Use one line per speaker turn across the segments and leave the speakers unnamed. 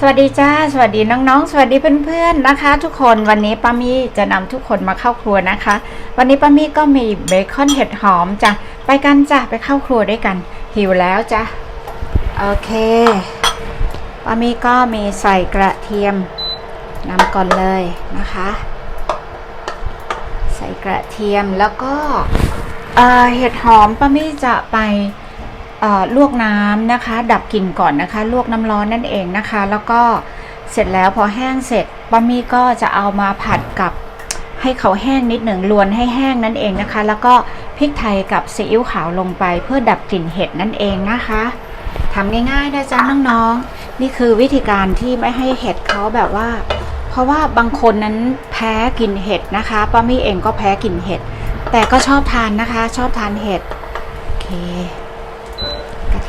สวัสดีจ้า สวัสดีน้องๆ สวัสดีเพื่อนๆนะคะ ทุกคนวันนี้ป้ามี่จะนำทุกคนมาเข้าครัวนะคะ วันนี้ป้ามี่ก็มีเบคอนเห็ดหอมจ้ะไปกันจ้ะไปเข้าครัวด้วยกัน หิวแล้วจ้ะโอเคป้ามี่ก็มีใส่กระเทียมนำก่อนเลยนะคะ ใส่กระเทียมแล้วก็เออเห็ดหอมป้ามี่จะไป ลวกน้ำนะคะ ดับกลิ่นก่อนนะคะ ลวกน้ำร้อนนั่นเองนะคะ แล้วก็เสร็จแล้วพอแห้งเสร็จป้ามี่ก็จะเอามาผัดกับให้เขาแห้งนิดหนึ่งลวนให้แห้งนั่นเองนะคะ แล้วก็พริกไทยกับซีอิ๊วขาวลงไป เพื่อดับกลิ่นเห็ดนั่นเองนะคะทำง่ายๆนะจ๊ะน้องๆ นี่คือวิธีการที่ไม่ให้เห็ดเขาแบบว่า เพราะว่าบางคนนั้นแพ้กลิ่นเห็ดนะคะป้ามี่เองก็แพ้กลิ่นเห็ด แต่ก็ชอบทานนะคะ ชอบทานเห็ดโอเค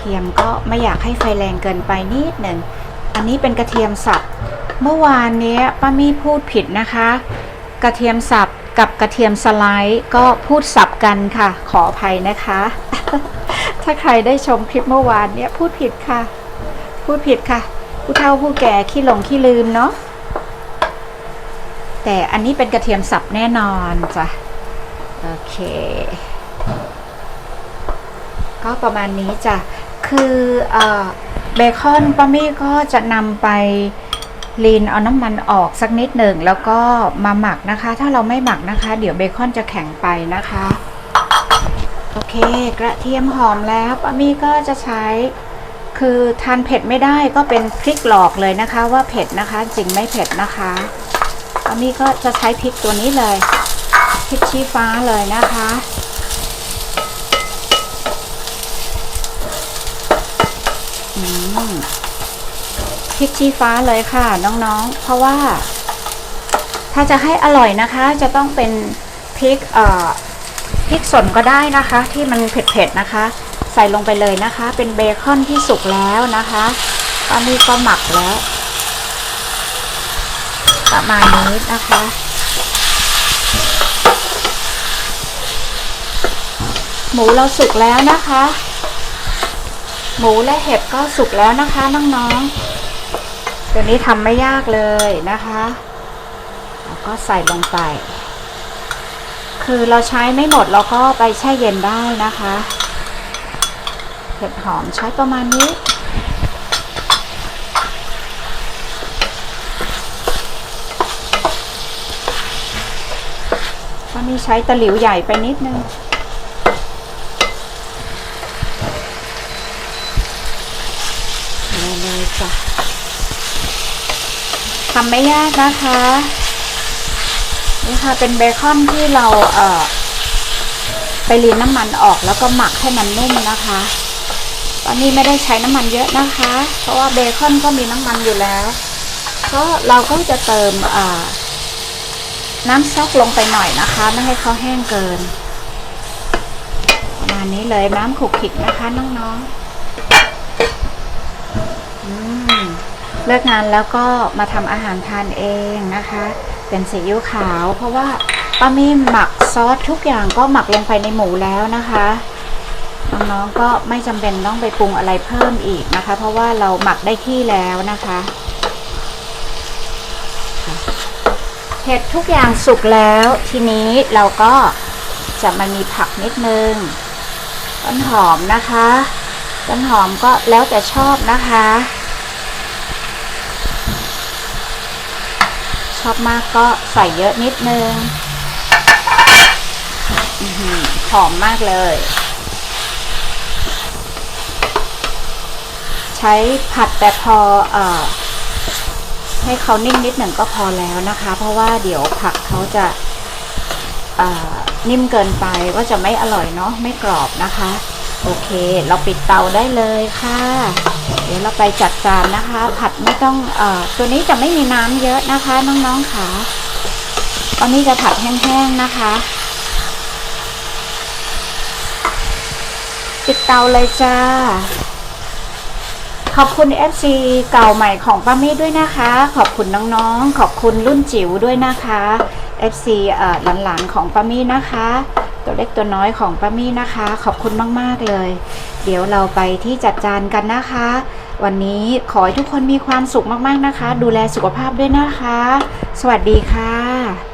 ทียมก็ไม่อยากให้ไฟแรงเกินไปนิดหนึ่ง อันนี้เป็นกระเทียมสับ เมื่อวานนี้ป้ามี่พูดผิดนะคะ กระเทียมสับกับกระเทียมสไลด์ก็พูดสับกันค่ะ ขออภัยนะคะ ถ้าใครได้ชมคลิปเมื่อวานเนี้ยพูดผิดค่ะ พูดผิดค่ะ ผู้เฒ่าผู้แก่ขี้หลงขี้ลืมเนาะ แต่อันนี้เป็นกระเทียมสับแน่นอนจ้ะ โอเคก็ประมาณนี้จ้ะ คือเบคอนป้ามี่ก็จะนำไปลีนเอาน้ำมันออกสักนิดหนึ่งแล้วก็มาหมักนะคะ ถ้าเราไม่หมักนะคะ เดี๋ยวเบคอนจะแข็งไปนะคะ โอเค กระเทียมหอมแล้วป้ามี่ก็จะใช้ คือทานเผ็ดไม่ได้ก็เป็นพริกหลอกเลยนะคะ ว่าเผ็ดนะคะ จริงไม่เผ็ดนะคะป้ามี่ก็จะใช้พริกตัวนี้เลยพริกชี้ฟ้าเลยนะคะ อืม พริกชี้ฟ้าเลยค่ะน้องๆ เพราะว่า ถ้าจะให้อร่อยนะคะ จะต้องเป็นพริกเอ่อพริกสนก็ได้นะคะ ที่มันเผ็ดๆนะคะ ใส่ลงไปเลยนะคะ เป็นเบคอนที่สุกแล้วนะคะตอนนี้ก็หมักแล้ว ประมาณนี้นะคะหมูเราสุกแล้วนะคะ หมูและเห็ดก็สุกแล้วนะคะน้องๆ ตัวนี้ทำไม่ยากเลยนะคะแล้วก็ใส่ลงไป คือเราใช้ไม่หมดเราก็ไปแช่เย็นได้นะคะ เห็ดหอมใช้ประมาณนี้ก็มีใช้ตะหลิวใหญ่ไปนิดนึง เลยเลย จ้ะทำไม่ยากนะคะ นี่ค่ะเป็นเบคอนที่เราเอ่อไปรีนน้ำมันออกแล้วก็หมักให้มันนุ่มนะคะ ตอนนี้ไม่ได้ใช้น้ำมันเยอะนะคะ เพราะว่าเบคอนก็มีน้ำมันอยู่แล้ว ก็เราก็จะเติมน้ำซักลงไปหน่อยนะคะ ไม่ให้เขาแห้งเกิน ประมาณนี้เลยน้ำขุกขิกนะคะน้องๆ เลิกงานแล้วก็มาทำอาหารทานเองนะคะ เป็นซีอิ๊วขาว เพราะว่าป้ามี่หมักซอสทุกอย่างก็หมักลงไปในหมูแล้วนะคะน้องๆก็ไม่จำเป็นต้องไปปรุงอะไรเพิ่มอีกนะคะ เพราะว่าเราหมักได้ที่แล้วนะคะค่ะเห็ดทุกอย่างสุกแล้ว ทีนี้เราก็จะมามีผักนิดนึงต้นหอมนะคะ ต้นหอมก็แล้วแต่ชอบนะคะ ชอบมากก็ใส่เยอะนิดนึงหอมมากเลย ใช้ผัดแต่พออให้เขานิ่มนิดหนึ่งก็พอแล้วนะคะ เพราะว่าเดี๋ยวผักเขาจะนิ่มเกินไปก็จะไม่อร่อยเนาะไม่กรอบนะคะ โอเค เราปิดเตาได้เลยค่ะ เดี๋ยวเราไปจัดจานนะคะ ผัดไม่ต้องเอ่อตัวนี้จะไม่มีน้ำเยอะนะคะ น้องๆค่ะตอนนี้จะผัดแห้งๆนะคะ ปิดเตาเลยจ้า ขอบคุณ FC เก่าใหม่ของป้ามี่ด้วยนะคะ ขอบคุณน้องๆ ขอบคุณรุ่นจิ๋วด้วยนะคะ FC เอ่อหลานๆของป้ามี่นะคะ ตัวเล็กตัวน้อยของป้ามี่นะคะ ขอบคุณมาก ๆ เลย เดี๋ยวเราไปที่จัดจานกันนะคะ วันนี้ขอให้ทุกคนมีความสุขมาก ๆ นะคะ ดูแลสุขภาพด้วยนะคะ สวัสดีค่ะ